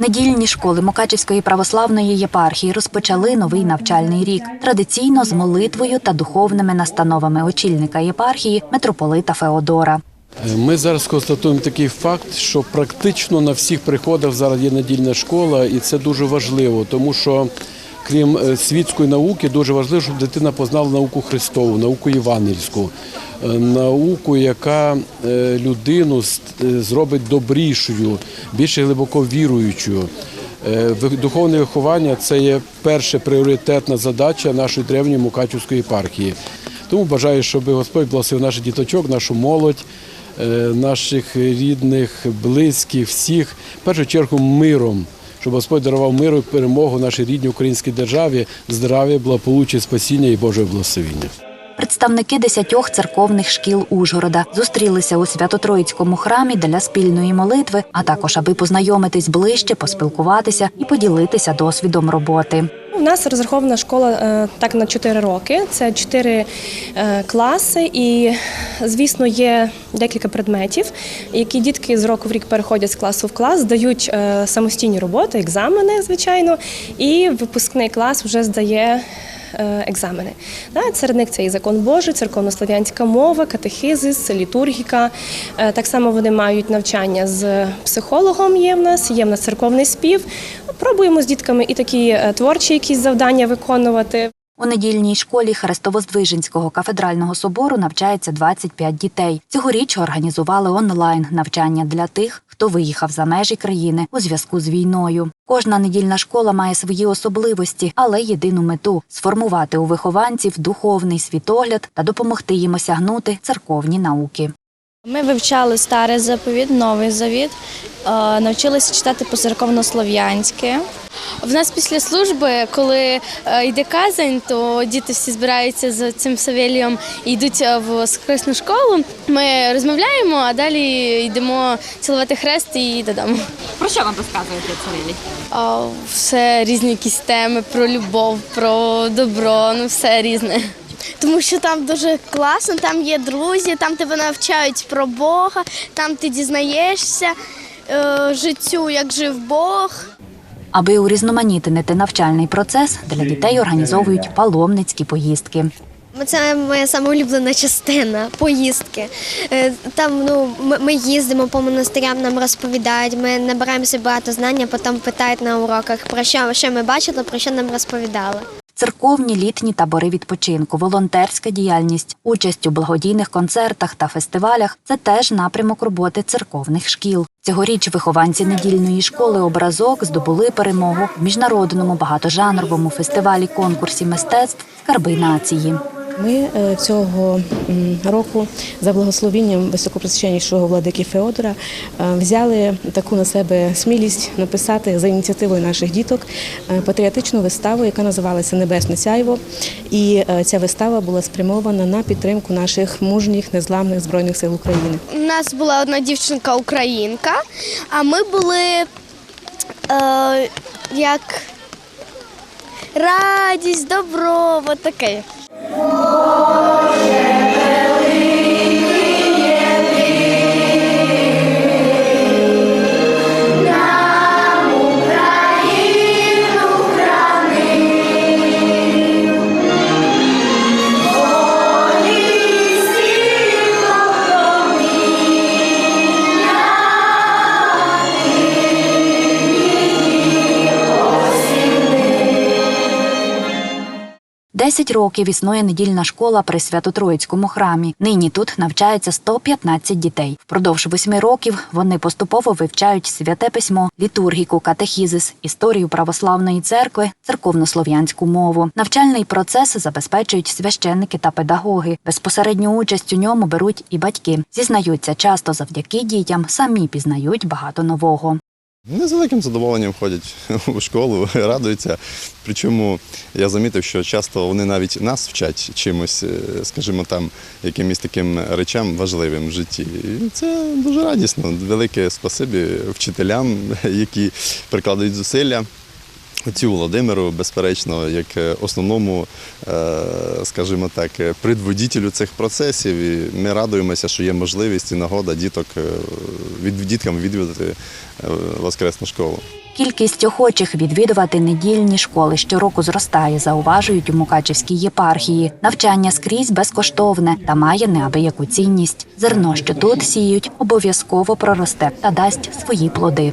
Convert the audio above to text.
Недільні школи Мукачівської православної єпархії розпочали новий навчальний рік традиційно з молитвою та духовними настановами очільника єпархії митрополита Феодора. Ми зараз констатуємо такий факт, що практично на всіх приходах зараз є недільна школа, і це дуже важливо, тому що крім е, світської науки, дуже важливо, щоб дитина познала науку Христову, науку євангельську, е, науку, яка е, людину е, зробить добрішою, більш глибоко віруючою. Е, Духовне виховання це є перша пріоритетна задача нашої древньої Мукачівської єпархії. Тому бажаю, щоб Господь благословив наших діточок, нашу молодь, наших рідних, близьких, всіх, в першу чергу миром, щоб Господь дарував миру і перемогу нашій рідній українській державі, здрав'я, благополуччя, спасіння і Божого благословіння. Представники десятьох церковних шкіл Ужгорода зустрілися у Свято-Троїцькому храмі для спільної молитви, а також аби познайомитись ближче, поспілкуватися і поділитися досвідом роботи. У нас розрахована школа е, так на 4 роки. Це 4 е, класи, і звісно, є декілька предметів, які дітки з року в рік переходять з класу в клас, здають е, самостійні роботи, екзамени, звичайно, і випускний клас вже здає. Е, Екзамени. Серед них це і закон Божий, церковнослов'янська мова, катехизис, літургіка. Е, Так само вони мають навчання з психологом. Є в нас, є в нас церковний спів. Пробуємо з дітками і такі е, творчі якісь завдання виконувати. У недільній школі Хрестовоздвиженського кафедрального собору навчається 25 дітей. Цьогоріч організували онлайн навчання для тих, хто виїхав за межі країни у зв'язку з війною. Кожна недільна школа має свої особливості, але єдину мету сформувати у вихованців духовний світогляд та допомогти їм осягнути церковні науки. Ми вивчали старий заповіт, новий завіт, навчилися читати по-церковнослов'янськи. В нас після служби, коли е, йде казань, то діти всі збираються з цим Савелієм і йдуть е, в воскресну школу. Ми розмовляємо, а далі йдемо цілувати хрест і додому. Про що вам розказуєте Царилі? Все різні якісь теми про любов, про добро, ну все різне. Тому що там дуже класно, там є друзі, там тебе навчають про Бога, там ти дізнаєшся е, життю, як жив Бог. Аби урізноманітнити навчальний процес, для дітей організовують паломницькі поїздки. Це моя саме улюблена частина поїздки. Е, Там ну ми, ми їздимо по монастирям, нам розповідають. Ми набираємося багато знань, а потім питають на уроках про що, що ми бачили, про що нам розповідали. Церковні літні табори відпочинку, волонтерська діяльність, участь у благодійних концертах та фестивалях це теж напрямок роботи церковних шкіл. Цьогоріч вихованці недільної школи образок здобули перемогу в міжнародному багатожанровому фестивалі конкурсі мистецтв Скарби нації. Ми е, цього року за благословінням високопресвященнішого владики Феодора е, взяли таку на себе смілість написати за ініціативою наших діток е, патріотичну виставу, яка називалася Небесне сяйво. І ця вистава була спрямована на підтримку наших мужніх незламних збройних сил України. У нас була одна дівчинка українка, а ми були е, як радість, добро, от таке. Боже! Десять років існує недільна школа при Свято-Троїцькому храмі. Нині тут навчається 115 дітей. Впродовж восьми років вони поступово вивчають святе письмо, літургіку, катехізис, історію православної церкви, церковнослов'янську мову. Навчальний процес забезпечують священники та педагоги. Безпосередню участь у ньому беруть і батьки. Зізнаються, часто завдяки дітям самі пізнають багато нового. Вони з великим задоволенням ходять у школу, радуються. Причому я замітив, що часто вони навіть нас вчать чимось, е, скажімо там, якимось таким речам важливим в житті. І це дуже радісно. Велике спасибі вчителям, які прикладають зусилля. Отцю Володимиру, безперечно, як е, основному, е, скажімо так, е, предводителю цих процесів. І ми радуємося, що є можливість і нагода діток від діткам відвідати воскресну школу. Кількість охочих відвідувати недільні школи щороку зростає, зауважують у Мукачівській єпархії. Навчання скрізь безкоштовне та має неабияку цінність. Зерно, що тут сіють, обов'язково проросте та дасть свої плоди.